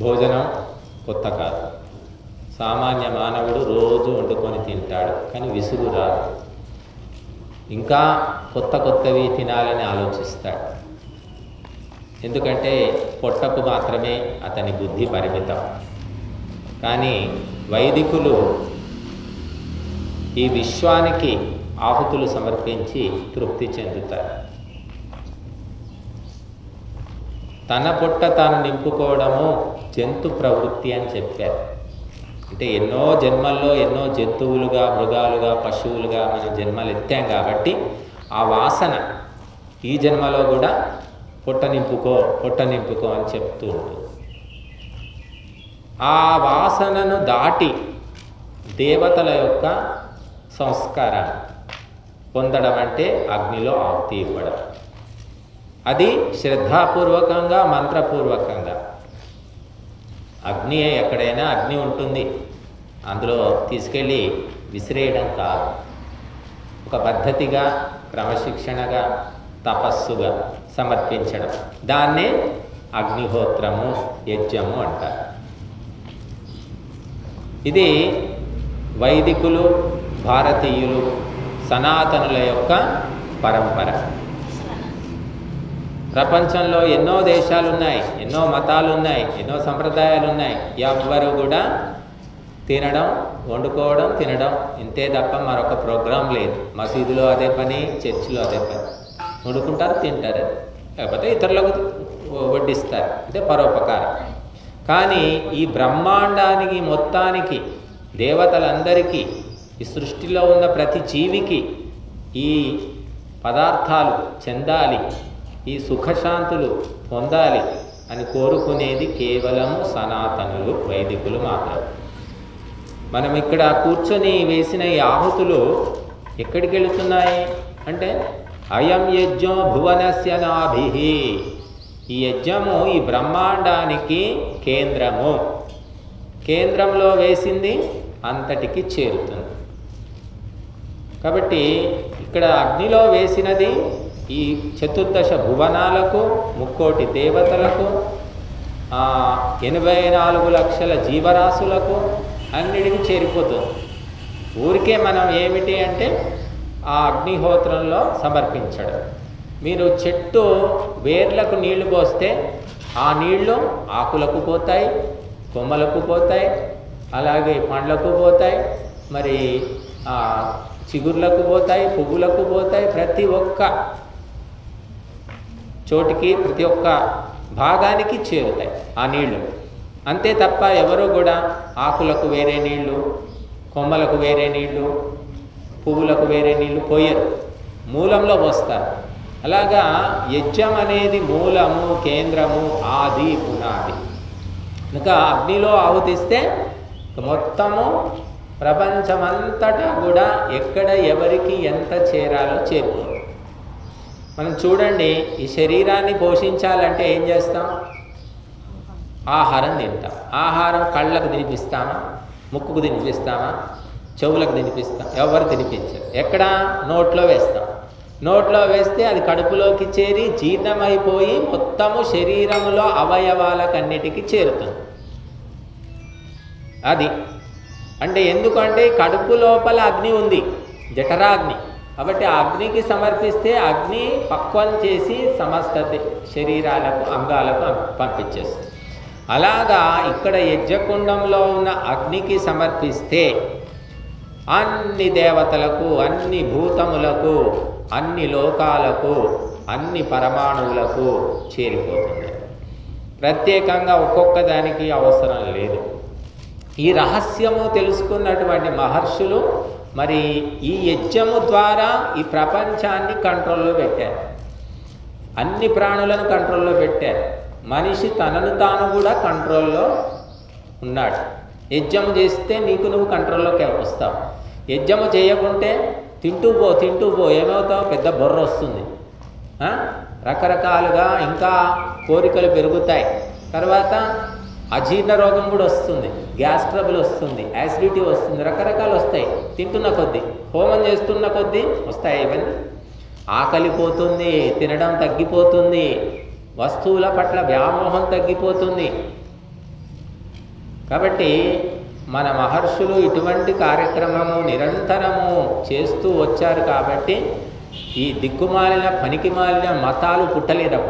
భోజనం కొత్త కాదు. సామాన్య మానవుడు రోజు వండుకొని తింటాడు కానీ విసుగు రాదు. ఇంకా కొత్త కొత్తవి తినాలని ఆలోచిస్తాడు. ఎందుకంటే పొట్టకు మాత్రమే అతని బుద్ధి పరిమితం. కానీ వైదికులు ఈ విశ్వానికి ఆహుతులు సమర్పించి తృప్తి చెందుతారు. తన పొట్ట తాను నింపుకోవడము జంతు ప్రవృత్తి అని చెప్పారు. అంటే ఎన్నో జన్మల్లో ఎన్నో జంతువులుగా మృగాలుగా పశువులుగా మనం జన్మలు ఎత్తాం కాబట్టి ఆ వాసన ఈ జన్మలో కూడా పొట్ట నింపుకో పొట్ట నింపుకో అని చెప్తూ ఉంటుంది. ఆ వాసనను దాటి దేవతల యొక్క సంస్కారాన్ని పొందడం అంటే అగ్నిలో ఆహుతి ఇవ్వడం. అది శ్రద్ధాపూర్వకంగా మంత్రపూర్వకంగా. అగ్ని ఎక్కడైనా అగ్ని ఉంటుంది. అందులో తీసుకెళ్ళి విసిరేయడం కాదు. ఒక పద్ధతిగా క్రమశిక్షణగా తపస్సుగా సమర్పించడం. దాన్నే అగ్నిహోత్రము యజ్ఞము అంటారు. ఇది వైదికులు భారతీయులు సనాతనుల యొక్క పరంపర. ప్రపంచంలో ఎన్నో దేశాలు ఉన్నాయి ఎన్నో మతాలు ఉన్నాయి ఎన్నో సంప్రదాయాలు ఉన్నాయి ఎవ్వరు కూడా తినడం వండుకోవడం తినడం ఇంతే తప్ప మరొక ప్రోగ్రాం లేదు. మసీదులో అదే పని చర్చిలో అదే పని. వండుకుంటారు తింటారు. లేకపోతే ఇతరులకు వడ్డిస్తారు. అంటే పరోపకారం. కానీ ఈ బ్రహ్మాండానికి మొత్తానికి దేవతలందరికీ ఈ సృష్టిలో ఉన్న ప్రతి జీవికి ఈ పదార్థాలు చెందాలి. ఈ సుఖశాంతులు పొందాలి అని కోరుకునేది కేవలము సనాతనులు వైదికులు మాత్రం. మనం ఇక్కడ కూర్చొని వేసిన ఈ ఆహుతులు ఎక్కడికి వెళుతున్నాయి? అంటే అయం యజ్ఞం భువనస్య నాభి. ఈ యజ్ఞము ఈ బ్రహ్మాండానికి కేంద్రము. కేంద్రంలో వేసింది అంతటికి చేరుతుంది. కాబట్టి ఇక్కడ అగ్నిలో వేసినది ఈ చతుర్దశ భువనాలకు ముక్కోటి దేవతలకు ఎనభై నాలుగు లక్షల జీవరాశులకు అన్నిటికీ చేరిపోతుంది. ఊరికే మనం ఏమిటి అంటే ఆ అగ్నిహోత్రంలో సమర్పించడం. మీరు చెట్టు వేర్లకు నీళ్ళు పోస్తే ఆ నీళ్ళు ఆకులకు పోతాయి కొమ్మలకు పోతాయి అలాగే పండ్లకు పోతాయి మరి ఆ, చిగుర్లకు పోతాయి పువ్వులకు పోతాయి ప్రతి ఒక్క చోటికి ప్రతి ఒక్క భాగానికి చేరుతాయి ఆ నీళ్ళు. అంతే తప్ప ఎవరు కూడా ఆకులకు వేరే నీళ్ళు కొమ్మలకు వేరే నీళ్ళు పువ్వులకు వేరే నీళ్ళు పోయరు. మూలంలో పోస్తారు. అలాగా యజ్ఞం అనేది మూలము కేంద్రము ఆది పునాది. ఇంకా అగ్నిలో ఆహుతిస్తే మొత్తము ప్రపంచమంతటా కూడా ఎక్కడ ఎవరికి ఎంత చేరాలో చేరుకోరు మనం చూడండి ఈ శరీరాన్ని పోషించాలంటే ఏం చేస్తాం? ఆహారం తింటాం. ఆహారం కళ్ళకు తినిపిస్తామా? ముక్కుకు తినిపిస్తామా? చెవులకు తినిపిస్తాం. ఎవరు తినిపించరు. ఎక్కడ? నోట్లో వేస్తాం. నోట్లో వేస్తే అది కడుపులోకి చేరి జీర్ణమైపోయి మొత్తము శరీరములో అవయవాలకన్నిటికీ చేరుతుంది. అది. అంటే ఎందుకంటే కడుపు లోపల అగ్ని ఉంది. జఠరాగ్ని. కాబట్టి ఆ అగ్నికి సమర్పిస్తే అగ్ని పక్వం చేసి సమస్త శరీరాలకు అంగాలకు పంపించేస్తుంది. అలాగా ఇక్కడ యజ్ఞకుండంలో ఉన్న అగ్నికి సమర్పిస్తే అన్ని దేవతలకు అన్ని భూతములకు అన్ని లోకాలకు అన్ని పరమాణువులకు చేరిపోతుంది. ప్రత్యేకంగా ఒక్కొక్క దానికి అవసరం లేదు. ఈ రహస్యము తెలుసుకున్నటువంటి మహర్షులు మరి ఈ యజ్ఞము ద్వారా ఈ ప్రపంచాన్ని కంట్రోల్లో పెట్టారు. అన్ని ప్రాణులను కంట్రోల్లో పెట్టారు. మనిషి తనను తాను కూడా కంట్రోల్లో ఉన్నాడు. యజ్ఞము చేస్తే నీకు నువ్వు కంట్రోల్లోకి వస్తావు. యజ్ఞము చేయకుంటే తింటూ పో తింటూ పో ఏమవుతావు? పెద్ద బొర్ర వస్తుంది. రకరకాలుగా ఇంకా కోరికలు పెరుగుతాయి. తర్వాత అజీర్ణ రోగం కూడా వస్తుంది. గ్యాస్ ట్రబుల్ వస్తుంది యాసిడిటీ వస్తుంది రకరకాలు వస్తాయి. తింటున్న కొద్దీ హోమం చేస్తున్న కొద్దీ వస్తాయి ఇవన్నీ. ఆకలి పోతుంది తినడం తగ్గిపోతుంది వస్తువుల పట్ల వ్యామోహం తగ్గిపోతుంది. కాబట్టి మన మహర్షులు ఇటువంటి కార్యక్రమము నిరంతరము చేస్తూ వచ్చారు కాబట్టి ఈ దిక్కుమాలిన పనికిమాలిన మతాలు పుట్టలేదు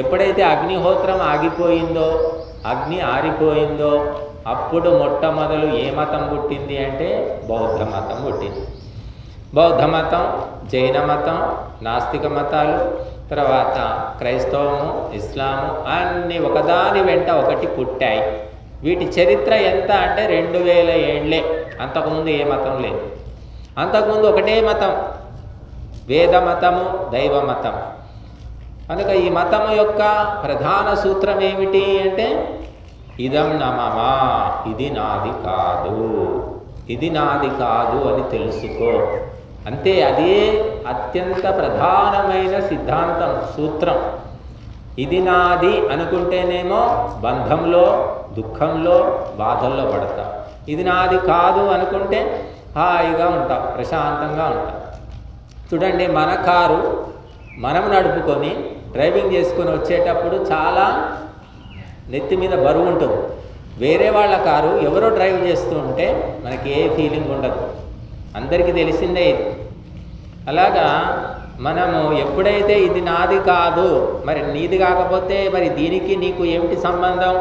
ఎప్పుడైతే అగ్నిహోత్రం ఆగిపోయిందో అగ్ని ఆరిపోయిందో అప్పుడు మొట్టమొదలు ఏ మతం పుట్టింది అంటే బౌద్ధ మతం పుట్టింది. బౌద్ధ మతం జైన మతం నాస్తిక మతాలు తర్వాత క్రైస్తవము ఇస్లాము అన్నీ ఒకదాని వెంట ఒకటి పుట్టాయి. వీటి చరిత్ర ఎంత అంటే రెండు వేల ఏళ్ళే అంతకుముందు ఏ మతం లేదు. అంతకుముందు ఒకటే మతం వేద మతము దైవ మతం. కనుక ఈ మతము యొక్క ప్రధాన సూత్రం ఏమిటి అంటే ఇదం నమమా ఇది నాది కాదు. ఇది నాది కాదు అని తెలుసుకో. అంతే అదే అత్యంత ప్రధానమైన సిద్ధాంతం సూత్రం. ఇది నాది అనుకుంటేనేమో బంధంలో దుఃఖంలో బాధల్లో పడతాం. ఇది నాది కాదు అనుకుంటే హాయిగా ఉంటాం ప్రశాంతంగా ఉంటాం. చూడండి మన కారు మనం నడుపుకొని డ్రైవింగ్ చేసుకొని వచ్చేటప్పుడు చాలా నెత్తి మీద బరువు ఉంటుంది. వేరే వాళ్ళ కారు ఎవరో డ్రైవ్ చేస్తూ ఉంటే మనకి ఏ ఫీలింగ్ ఉండదు. అందరికీ తెలిసిందే ఇది. అలాగా మనము ఎప్పుడైతే ఇది నాది కాదు మరి నీది కాకపోతే మరి దీనికి నీకు ఏమిటి సంబంధం?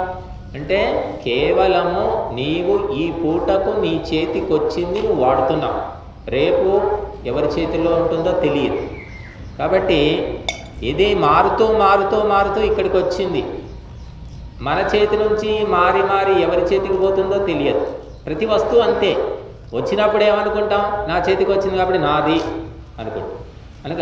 అంటే కేవలము నీవు ఈ పూటకు నీ చేతికొచ్చింది నువ్వు వాడుతున్నావు. రేపు ఎవరి చేతిలో ఉంటుందో తెలియదు. కాబట్టి ఇది మారుతూ మారుతూ మారుతూ ఇక్కడికి వచ్చింది. మన చేతి నుంచి మారి మారి ఎవరి చేతికి పోతుందో తెలియదు. ప్రతి వస్తువు అంతే. వచ్చినప్పుడు ఏమనుకుంటాం? నా చేతికి వచ్చింది కాబట్టి నాది అనుకుంటాం. కనుక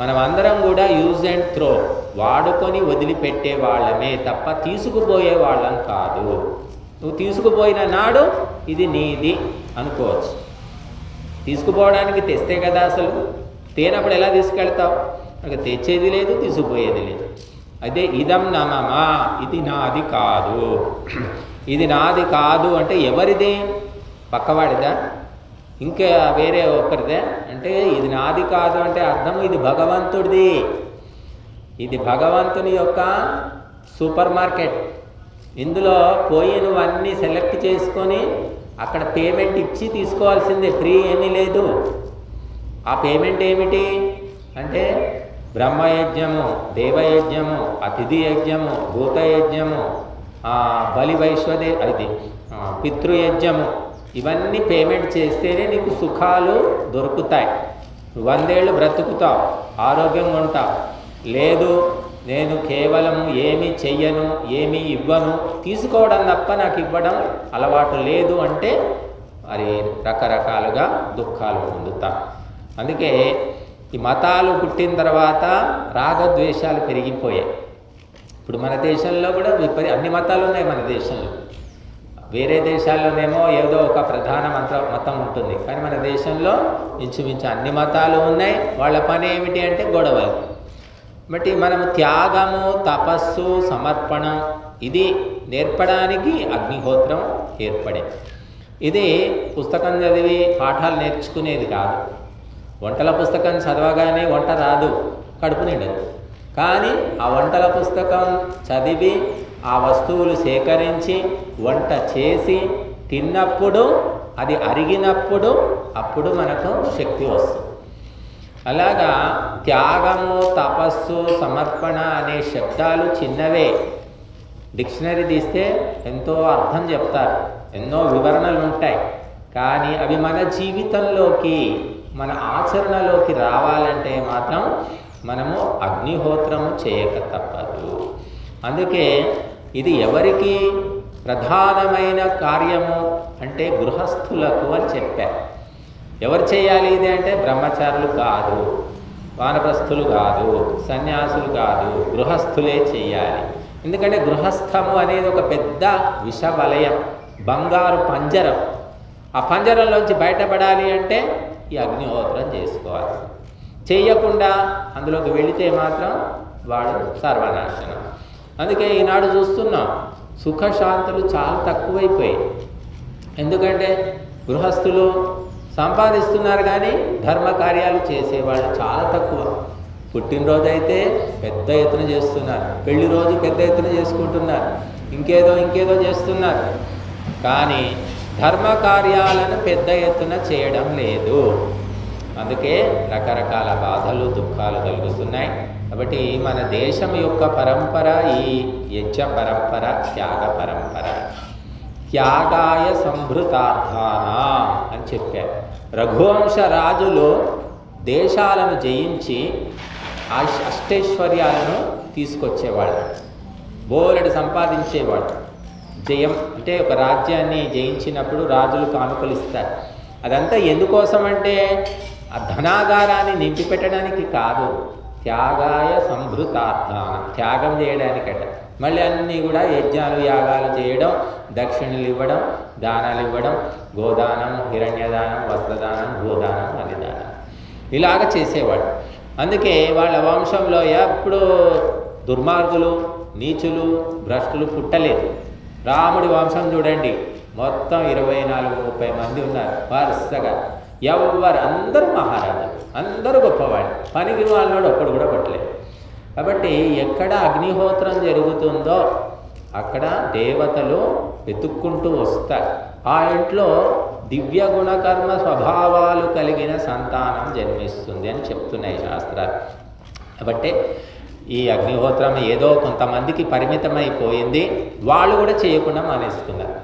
మనం అందరం కూడా యూజ్ అండ్ త్రో వాడుకొని వదిలిపెట్టే వాళ్ళమే తప్ప తీసుకుపోయే వాళ్ళం కాదు. నువ్వు తీసుకుపోయిన నాడు ఇది నీది అనుకోవచ్చు. తీసుకుపోవడానికి తెస్తే కదా అసలు? తేనప్పుడు ఎలా తీసుకెళ్తావు? నాకు తెచ్చేది లేదు తీసుకుపోయేది లేదు. అదే ఇదం నమమా? ఇది నాది కాదు. ఇది నాది కాదు అంటే ఎవరిది? పక్కవాడిదా? ఇంకా వేరే ఒకరిదే అంటే ఇది నాది కాదు అంటే అర్థం ఇది భగవంతుడిది. ఇది భగవంతుని యొక్క సూపర్ మార్కెట్. ఇందులో పోయి నువ్వు అన్నీ సెలెక్ట్ చేసుకొని అక్కడ పేమెంట్ ఇచ్చి తీసుకోవాల్సిందే. ఫ్రీ ఏమీ లేదు. ఆ పేమెంట్ ఏమిటి? అంటే బ్రహ్మయజ్ఞము దేవయజ్ఞము అతిథి యజ్ఞము భూతయజ్ఞము ఆ, బలి వైశ్వదే అది పితృయజ్ఞము. ఇవన్నీ పేమెంట్ చేస్తేనే నీకు సుఖాలు దొరుకుతాయి. వందేళ్ళు బ్రతుకుతావు ఆరోగ్యంగా ఉంటావు. లేదు నేను కేవలం ఏమి చెయ్యను ఏమి ఇవ్వను తీసుకోవడం తప్ప నాకు ఇవ్వడం అలవాటు లేదు అంటే మరి రకరకాలుగా దుఃఖాలు పొందుతా అందుకే ఈ మతాలు పుట్టిన తర్వాత రాగద్వేషాలు పెరిగిపోయాయి. ఇప్పుడు మన దేశంలో కూడా విపరీ అన్ని మతాలు ఉన్నాయి మన దేశంలో. వేరే దేశాల్లోనేమో ఏదో ఒక ప్రధాన మంత్ర మతం ఉంటుంది. కానీ మన దేశంలో ఇంచుమించు అన్ని మతాలు ఉన్నాయి. వాళ్ళ పని ఏమిటి అంటే గొడవలు. బట్టి మనము త్యాగము తపస్సు సమర్పణ ఇది నేర్పడానికి అగ్నిహోత్రం ఏర్పడే ఇది పుస్తకం చదివి పాఠాలు నేర్చుకునేది కాదు. వంటల పుస్తకం చదవగానే వంట రాదు. కడుపు నిండదు. కానీ ఆ వంటల పుస్తకం చదివి ఆ వస్తువులు సేకరించి వంట చేసి తిన్నప్పుడు అది అరిగినప్పుడు అప్పుడు మనకు శక్తి వస్తుంది. అలాగా త్యాగము తపస్సు సమర్పణ అనే శబ్దాలు చిన్నవే. డిక్షనరీ తీస్తే ఎంతో అర్థం చెప్తారు. ఎన్నో వివరణలు ఉంటాయి. కానీ అవి మన జీవితంలోకి మన ఆచరణలోకి రావాలంటే మాత్రం మనము అగ్నిహోత్రము చేయక తప్పదు. అందుకే ఇది ఎవరికి ప్రధానమైన కార్యము అంటే గృహస్థులకు అని చెప్పారు ఎవరు చేయాలి ఇది అంటే బ్రహ్మచారులు కాదు వానప్రస్థులు కాదు సన్యాసులు కాదు గృహస్థులే చేయాలి. ఎందుకంటే గృహస్థము అనేది ఒక పెద్ద విషవలయం బంగారు పంజరం. ఆ పంజరంలోంచి బయటపడాలి అంటే ఈ అగ్నిహోత్రం చేసుకోవాలి. చేయకుండా అందులోకి వెళితే మాత్రం వాడు సర్వనాశనం. అందుకే ఈనాడు చూస్తున్నాం సుఖశాంతులు చాలా తక్కువైపోయాయి. ఎందుకంటే గృహస్థులు సంపాదిస్తున్నారు కానీ ధర్మ కార్యాలు చేసేవాళ్ళు చాలా తక్కువ. పుట్టినరోజు అయితే పెద్ద ఎత్తున చేస్తున్నారు. పెళ్ళి రోజు పెద్ద ఎత్తున చేసుకుంటున్నారు. ఇంకేదో ఇంకేదో చేస్తున్నారు. కానీ ధర్మ కార్యాలను పెద్ద ఎత్తున చేయడం లేదు. అందుకే రకరకాల బాధలు దుఃఖాలు కలుగుతున్నాయి. కాబట్టి మన దేశం యొక్క పరంపర ఈ యజ్ఞ పరంపర త్యాగ పరంపర. త్యాగాయ సంభృతార్థాన అని చెప్పారు. రఘువంశ రాజులు దేశాలను జయించి అష్- అష్టైశ్వర్యాలను తీసుకొచ్చేవాడు బోలెడు సంపాదించేవాడు జయం అంటే ఒక రాజ్యాన్ని జయించినప్పుడు రాజులు కానుకలు ఇస్తారు అదంతా ఎందుకోసం అంటే ఆ ధనాగారాన్ని నింపిపెట్టడానికి కాదు త్యాగాయ సంభృతార్థాన త్యాగం చేయడానికట. మళ్ళీ అన్నీ కూడా యజ్ఞాలు యాగాలు చేయడం దక్షిణలు ఇవ్వడం దానాలు ఇవ్వడం గోదానం హిరణ్యదానం వస్త్రదానం గోదానం అలిదానం ఇలాగ చేసేవాడు అందుకే వాళ్ళ వంశంలో ఎప్పుడు దుర్మార్గులు నీచులు భ్రష్టులు పుట్టలేదు. రాముడి వంశం చూడండి. మొత్తం ఇరవై నాలుగు ముప్పై మంది ఉన్నారు. వరుసగా. ఎవరు అందరూ మహారాజులు. అందరూ గొప్పవాళ్ళు. పనికి వాళ్ళనోడు ఒక్కడు కూడా పట్టలేదు. కాబట్టి ఎక్కడ అగ్నిహోత్రం జరుగుతుందో అక్కడ దేవతలు వెతుక్కుంటూ వస్తారు. ఆ ఇంట్లో దివ్య గుణకర్మ స్వభావాలు కలిగిన సంతానం జన్మిస్తుంది అని చెప్తున్నాయి శాస్త్రాలు. కాబట్టి ఈ అగ్నిహోత్రం ఏదో కొంతమందికి పరిమితమైపోయింది. వాళ్ళు కూడా చేయకుండా మానేసుకున్నారు.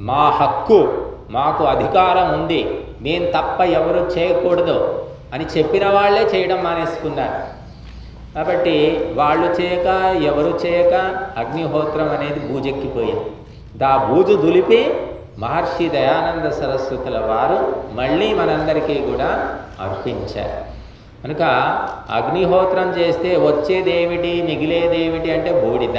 మా హక్కు మాకు అధికారం ఉంది. నేను తప్ప ఎవరు చేయకూడదు అని చెప్పిన వాళ్ళే చేయడం మానేసుకున్నారు. కాబట్టి వాళ్ళు చేయక ఎవరు చేయక అగ్నిహోత్రం అనేది బూజెక్కిపోయింది దా బూజు దులిపి మహర్షి దయానంద సరస్వతుల వారు మళ్ళీ మనందరికీ కూడా అర్పించారు. కనుక అగ్నిహోత్రం చేస్తే వచ్చేదేమిటి మిగిలేదేమిటి అంటే బూడిద.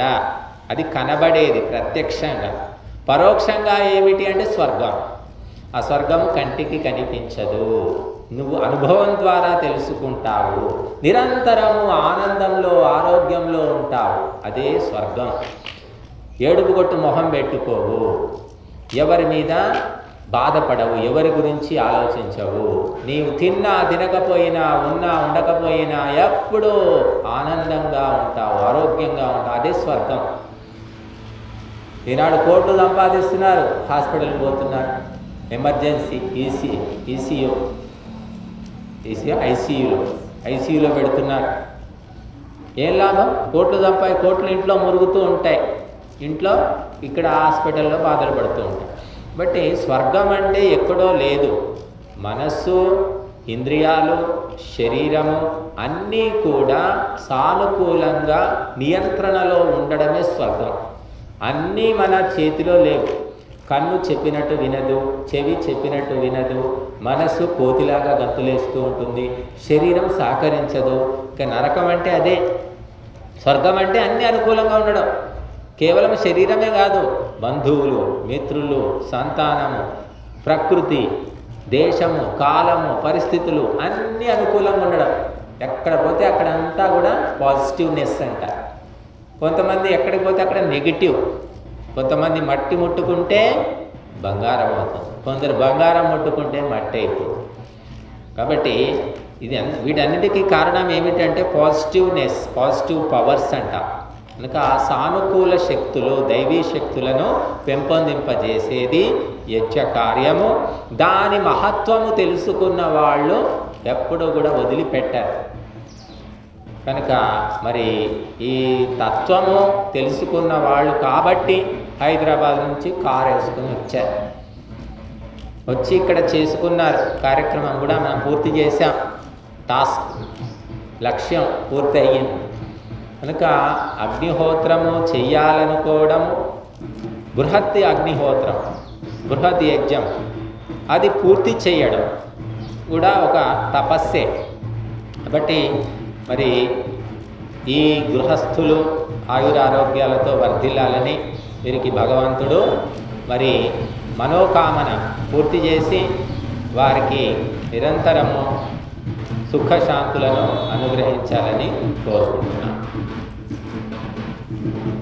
అది కనబడేది ప్రత్యక్షంగా. పరోక్షంగా ఏమిటి అంటే స్వర్గం. ఆ స్వర్గం కంటికి కనిపించదు. నువ్వు అనుభవం ద్వారా తెలుసుకుంటావు. నిరంతరము ఆనందంలో ఆరోగ్యంలో ఉంటావు. అదే స్వర్గం. ఏడుపు కొట్టు మొహం పెట్టుకోవు. ఎవరి మీద? బాధపడవు. ఎవరి గురించి ఆలోచించవు. నీవు తిన్నా తినకపోయినా ఉన్నా ఉండకపోయినా ఎప్పుడూ ఆనందంగా ఉంటావు ఆరోగ్యంగా ఉంటావు. అదే స్వర్గం. ఈనాడు కోట్లు సంపాదిస్తున్నారు. హాస్పిటల్కి పోతున్నారు. ఎమర్జెన్సీ ఈసీ ఈసీయూ ఈసీ ఐసీయూలో ఐసీయూలో పెడుతున్నారు. ఏం లాభం? కోట్లు సంపాయి కోట్లు ఇంట్లో మురుగుతూ ఉంటాయి. ఇంట్లో ఇక్కడ హాస్పిటల్లో బాధలు పడుతూ ఉంటాయి. బట్టి స్వర్గం అంటే ఎక్కడో లేదు. మనస్సు ఇంద్రియాలు శరీరము అన్నీ కూడా సానుకూలంగా నియంత్రణలో ఉండడమే స్వర్గం. అన్నీ మన చేతిలో లేవు. కన్ను చెప్పినట్టు వినదు చెవి చెప్పినట్టు వినదు మనస్సు కోతిలాగా గంతులేస్తూ ఉంటుంది శరీరం సహకరించదు. ఇక నరకం అంటే అదే. స్వర్గం అంటే అన్ని అనుకూలంగా ఉండడం. కేవలం శరీరమే కాదు బంధువులు మిత్రులు సంతానము ప్రకృతి దేశము కాలము పరిస్థితులు అన్నీ అనుకూలంగా ఉండడం. ఎక్కడ పోతే అక్కడంతా కూడా పాజిటివ్నెస్ అంట. కొంతమంది ఎక్కడికి పోతే అక్కడ నెగిటివ్. కొంతమంది మట్టి ముట్టుకుంటే బంగారం అవుతుంది. కొందరు బంగారం ముట్టుకుంటే మట్టి అయిపోతుంది. కాబట్టి ఇది అన్- వీటన్నిటికీ కారణం ఏమిటంటే పాజిటివ్నెస్ పాజిటివ్ పవర్స్ అంట. కనుక ఆ సానుకూల శక్తులు దైవీ శక్తులను పెంపొందింపజేసేది యజ్ఞ కార్యము దాని మహత్వము తెలుసుకున్న వాళ్ళు ఎప్పుడూ కూడా వదిలిపెట్టారు. కనుక మరి ఈ తత్వము తెలుసుకున్న వాళ్ళు కాబట్టి హైదరాబాద్ నుంచి కారు వేసుకుని వచ్చారు. వచ్చి ఇక్కడ చేసుకున్నారు. కార్యక్రమం కూడా మనం పూర్తి చేశాం. టాస్క్ లక్ష్యం పూర్తి అయ్యింది కనుక అగ్నిహోత్రము చెయ్యాలనుకోవడం బృహత్ అగ్నిహోత్రం బృహత్ యజ్ఞం. అది పూర్తి చేయడం కూడా ఒక తపస్సే. కాబట్టి మరి ఈ గృహస్థులు ఆయురారోగ్యాలతో వర్ధిల్లాలని వీరికి భగవంతుడు మరి మనోకామన పూర్తి చేసి వారికి నిరంతరము సుఖశాంతులను అనుగ్రహించాలని కోరుకుంటున్నాను Thank you.